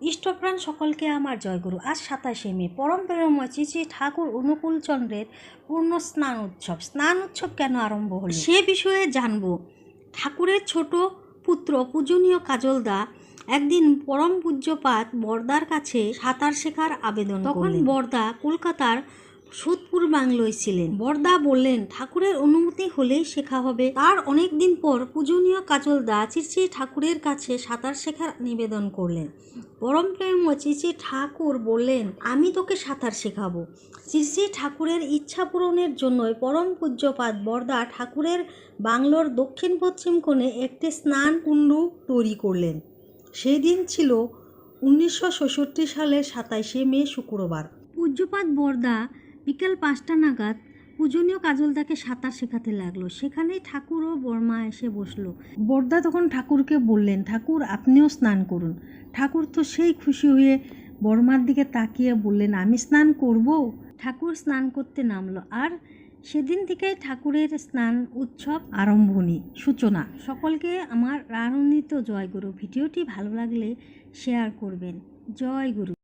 ইষ্টপ্রাণ সকলকে আমার জয়গুরু। আজ সাতাশে মে পরম প্রেমময় শ্রী ঠাকুর অনুকূল চন্দ্রের পূর্ণ স্নান উৎসব। স্নান উৎসব কেন আরম্ভ হল? সে বিষয়ে জানব। ঠাকুরের ছোট পুত্র পূজনীয় কাজলদা একদিন পরম পূজ্যপাত বর্দার কাছে সাঁতার শেখার আবেদন তখন বর্দা কলকাতার সোদপুর বাংলোয় ছিলেন। বর্দা বললেন, ঠাকুরের অনুমতি হলেই শেখা হবে। তার অনেক দিন পর পূজনীয় কাজলদা চিচি ঠাকুরের কাছে সাঁতার শেখার নিবেদন করলেন। পরম প্রেম চিচি ঠাকুর বললেন, আমি তোকে সাঁতার শেখাবো। চিচি ঠাকুরের ইচ্ছা পূরণের জন্যই পরম পূজ্যপাত বর্দা ঠাকুরের বাংলোর দক্ষিণ পশ্চিম কোণে একটি স্নান কুণ্ড তৈরি করলেন। সেই দিন ছিল উনিশশো সালের সাতাইশে মে শুক্রবার। পূজ্যপাত বর্দা বিকেল পাঁচটা নাগাদ পূজনীয় কাজলদাকে সাঁতার শেখাতে লাগল। সেখানেই ঠাকুর ও বর্মা এসে বসল। বর্দা তখন ঠাকুরকে বললেন ঠাকুর আপনিও স্নান করুন। ঠাকুর তো সেই খুশি হয়ে বর্মার দিকে তাকিয়ে বললেন আমি স্নান করব? ঠাকুর স্নান করতে নামলো। আর সেদিন থেকেই ঠাকুরের স্নান উৎসব আরম্ভণী সূচনা সকলকে আমার আনন্দিত জয়গুরু। ভিডিওটি ভালো লাগলে শেয়ার করবেন। জয় গুরু